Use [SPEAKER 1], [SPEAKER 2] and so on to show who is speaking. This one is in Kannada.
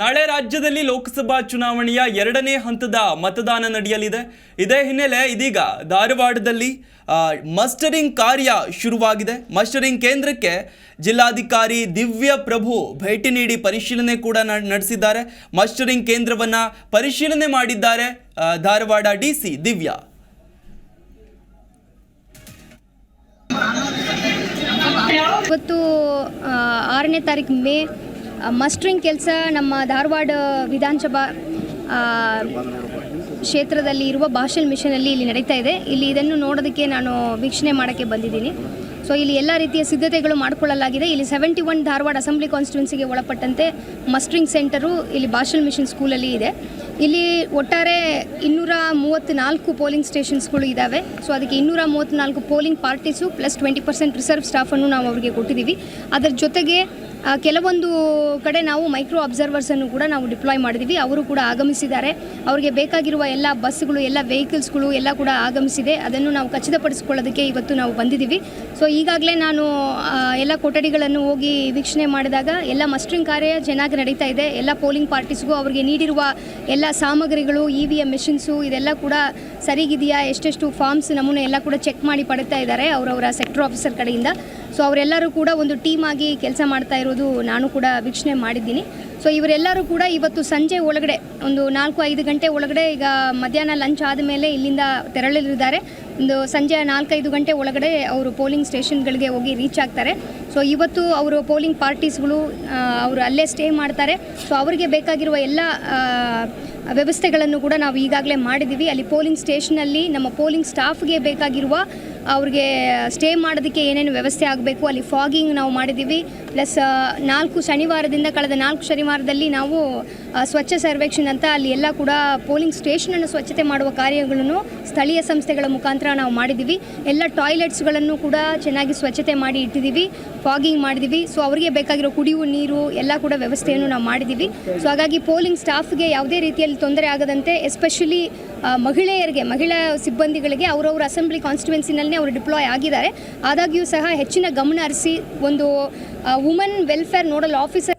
[SPEAKER 1] ನಾಳೆ ರಾಜ್ಯದಲ್ಲಿ ಲೋಕಸಭಾ ಚುನಾವಣೆಯ ಎರಡನೇ ಹಂತದ ಮತದಾನ ನಡೆಯಲಿದೆ. ಇದೇ ಹಿನ್ನೆಲೆ ಇದೀಗ ಧಾರವಾಡದಲ್ಲಿ ಮಸ್ಟರಿಂಗ್ ಕಾರ್ಯ ಶುರುವಾಗಿದೆ. ಮಸ್ಟರಿಂಗ್ ಕೇಂದ್ರಕ್ಕೆ ಜಿಲ್ಲಾಧಿಕಾರಿ ದಿವ್ಯ ಪ್ರಭು ಭೇಟಿ ನೀಡಿ ಪರಿಶೀಲನೆ ಕೂಡ ನಡೆಸಿದ್ದಾರೆ. ಮಸ್ಟರಿಂಗ್ ಕೇಂದ್ರವನ್ನ ಪರಿಶೀಲನೆ ಮಾಡಿದ್ದಾರೆ ಧಾರವಾಡ ಧಾರವಾಡ ಡಿಸಿ ದಿವ್ಯಾ.
[SPEAKER 2] ಇವತ್ತು ಆರನೇ ತಾರೀಕು ಮೇ ಮಸ್ಟ್ರಿಂಗ್ ಕೆಲಸ ನಮ್ಮ ಧಾರವಾಡ ವಿಧಾನಸಭಾ ಕ್ಷೇತ್ರದಲ್ಲಿ ಇರುವ ಭಾಷಲ್ ಮಿಷನಲ್ಲಿ ಇಲ್ಲಿ ನಡೀತಾ ಇದೆ. ಇಲ್ಲಿ ಇದನ್ನು ನೋಡೋದಕ್ಕೆ ನಾನು ವೀಕ್ಷಣೆ ಮಾಡೋಕ್ಕೆ ಬಂದಿದ್ದೀನಿ. ಸೊ ಇಲ್ಲಿ ಎಲ್ಲ ರೀತಿಯ ಸಿದ್ಧತೆಗಳು ಮಾಡಿಕೊಳ್ಳಲಾಗಿದೆ. ಇಲ್ಲಿ ಸೆವೆಂಟಿ ಒನ್ ಧಾರವಾಡ ಅಸೆಂಬ್ಲಿ ಕಾನ್ಸ್ಟಿಟ್ಯೂನ್ಸಿಗೆ ಒಳಪಟ್ಟಂತೆ ಮಸ್ಟ್ರಿಂಗ್ ಸೆಂಟರು ಇಲ್ಲಿ ಭಾಷಲ್ ಮಿಷನ್ ಸ್ಕೂಲಲ್ಲಿ ಇದೆ. ಇಲ್ಲಿ ಒಟ್ಟಾರೆ ಇನ್ನೂರ ಮೂವತ್ತ್ನಾಲ್ಕು ಪೋಲಿಂಗ್ ಸ್ಟೇಷನ್ಸ್ಗಳು ಇದ್ದಾವೆ ಸೊ ಅದಕ್ಕೆ ಇನ್ನೂರ ಮೂವತ್ತ್ನಾಲ್ಕು polling parties plus twenty percent reserve ಸ್ಟಾಫನ್ನು ನಾವು ಅವರಿಗೆ ಕೊಟ್ಟಿದ್ದೀವಿ. ಅದರ ಜೊತೆಗೆ ಕೆಲವೊಂದು ಕಡೆ ನಾವು ಮೈಕ್ರೋ ಅಬ್ಸರ್ವರ್ಸನ್ನು ಕೂಡ ನಾವು ಡಿಪ್ಲಾಯ್ ಮಾಡಿದ್ದೀವಿ ಅವರು ಕೂಡ ಆಗಮಿಸಿದ್ದಾರೆ. ಅವರಿಗೆ ಬೇಕಾಗಿರುವ ಎಲ್ಲ ಬಸ್ಗಳು ಎಲ್ಲ ವೆಹಿಕಲ್ಸ್ಗಳು ಎಲ್ಲ ಕೂಡ ಆಗಮಿಸಿದೆ. ಅದನ್ನು ನಾವು ಖಚಿತಪಡಿಸಿಕೊಳ್ಳೋದಕ್ಕೆ ಇವತ್ತು ನಾವು ಬಂದಿದ್ದೀವಿ ಸೊ ಈಗಾಗಲೇ ನಾನು ಎಲ್ಲ ಕೊಠಡಿಗಳನ್ನು ಹೋಗಿ ವೀಕ್ಷಣೆ ಮಾಡಿದಾಗ ಎಲ್ಲ ಮಸ್ಟ್ರಿಂಗ್ ಕಾರ್ಯ ಚೆನ್ನಾಗಿ ನಡೀತಾ ಇದೆ. ಎಲ್ಲ ಪೋಲಿಂಗ್ ಪಾರ್ಟೀಸ್ಗೂ ಅವರಿಗೆ ನೀಡಿರುವ ಎಲ್ಲ ಸಾಮಗ್ರಿಗಳು ಇ ವಿ ಎಂ ಮೆಷಿನ್ಸು ಇದೆಲ್ಲ ಕೂಡ ಸರಿಗಿದೆಯಾ? ಎಷ್ಟೆಷ್ಟು ಫಾರ್ಮ್ಸ್ ನಮೂನೆ ಎಲ್ಲ ಕೂಡ ಚೆಕ್ ಮಾಡಿ ಪಡ್ತಾ ಇದ್ದಾರೆ. ಅವರವರ ಸೆಕ್ಟರ್ ಆಫೀಸರ್ ಕಡೆಯಿಂದ. ಸೊ ಅವರೆಲ್ಲರೂ ಕೂಡ ಒಂದು ಟೀಮ್ ಆಗಿ ಕೆಲಸ ಮಾಡ್ತಾ ಇರೋದು ನಾನು ಕೂಡ ವೀಕ್ಷಣೆ ಮಾಡಿದ್ದೀನಿ. ಸೊ ಇವರೆಲ್ಲರೂ ಕೂಡ ಇವತ್ತು ಸಂಜೆ ಒಳಗಡೆ, ಒಂದು ನಾಲ್ಕು ಐದು ಗಂಟೆ ಒಳಗಡೆ ಈಗ ಮಧ್ಯಾಹ್ನ ಲಂಚ್ ಆದ ಮೇಲೆ ಇಲ್ಲಿಂದ ತೆರಳಲಿದ್ದಾರೆ. ಒಂದು ಸಂಜೆ ನಾಲ್ಕೈದು ಗಂಟೆ ಒಳಗಡೆ ಅವರು ಪೋಲಿಂಗ್ ಸ್ಟೇಷನ್ಗಳಿಗೆ ಹೋಗಿ ರೀಚ್ ಆಗ್ತಾರೆ. ಸೊ ಇವತ್ತು ಅವರು ಪೋಲಿಂಗ್ ಪಾರ್ಟೀಸ್ಗಳು ಅವರು ಅಲ್ಲೇ ಸ್ಟೇ ಮಾಡ್ತಾರೆ. ಸೊ ಅವರಿಗೆ ಬೇಕಾಗಿರುವ ಎಲ್ಲ ವ್ಯವಸ್ಥೆಗಳನ್ನು ಕೂಡ ನಾವು ಈಗಾಗಲೇ ಮಾಡಿದ್ದೀವಿ. ಅಲ್ಲಿ ಪೋಲಿಂಗ್ ಸ್ಟೇಷನಲ್ಲಿ ನಮ್ಮ ಪೋಲಿಂಗ್ ಸ್ಟಾಫ್ಗೆ ಬೇಕಾಗಿರುವ ಅವ್ರಿಗೆ ಸ್ಟೇ ಮಾಡೋದಕ್ಕೆ ಏನೇನು ವ್ಯವಸ್ಥೆ ಆಗಬೇಕು, ಅಲ್ಲಿ ಫಾಗಿಂಗ್ ನಾವು ಮಾಡಿದ್ದೀವಿ. ಪ್ಲಸ್ ನಾಲ್ಕು ಶನಿವಾರದಿಂದ ಕಳೆದ ನಾಲ್ಕು ಶನಿವಾರದಲ್ಲಿ ನಾವು ಸ್ವಚ್ಛ ಸರ್ವೇಕ್ಷಣ್ ಅಂತ ಅಲ್ಲಿ ಎಲ್ಲ ಕೂಡ ಪೋಲಿಂಗ್ ಸ್ಟೇಷನನ್ನು ಸ್ವಚ್ಛತೆ ಮಾಡುವ ಕಾರ್ಯಗಳನ್ನು ಸ್ಥಳೀಯ ಸಂಸ್ಥೆಗಳ ಮುಖಾಂತರ ನಾವು ಮಾಡಿದ್ದೀವಿ. ಎಲ್ಲ ಟಾಯ್ಲೆಟ್ಸ್ಗಳನ್ನು ಕೂಡ ಚೆನ್ನಾಗಿ ಸ್ವಚ್ಛತೆ ಮಾಡಿ ಇಟ್ಟಿದ್ದೀವಿ, ಫಾಗಿಂಗ್ ಮಾಡಿದ್ದೀವಿ. ಸೊ ಅವರಿಗೆ ಬೇಕಾಗಿರೋ ಕುಡಿಯುವ ನೀರು, ಎಲ್ಲ ಕೂಡ ವ್ಯವಸ್ಥೆಯನ್ನು ನಾವು ಮಾಡಿದ್ದೀವಿ. ಸೊ ಹಾಗಾಗಿ ಪೋಲಿಂಗ್ ಸ್ಟಾಫ್ಗೆ ಯಾವುದೇ ರೀತಿಯಲ್ಲಿ ತೊಂದರೆ ಆಗದಂತೆ ಎಸ್ಪೆಷಲಿ ಮಹಿಳೆಯರಿಗೆ, ಮಹಿಳಾ ಸಿಬ್ಬಂದಿಗಳಿಗೆ ಅವರವರ ಅಸೆಂಬ್ಲಿ ಕಾನ್ಸ್ಟಿಟ್ಯುವೆನ್ಸಿನಲ್ಲಿ ಅವರು ಡಿಪ್ಲಾಯ್ ಆಗಿದ್ದಾರೆ. ಆದಾಗ್ಯೂ ಸಹ ಹೆಚ್ಚಿನ ಗಮನ ಹರಿಸಿ ಒಂದು women welfare nodal officer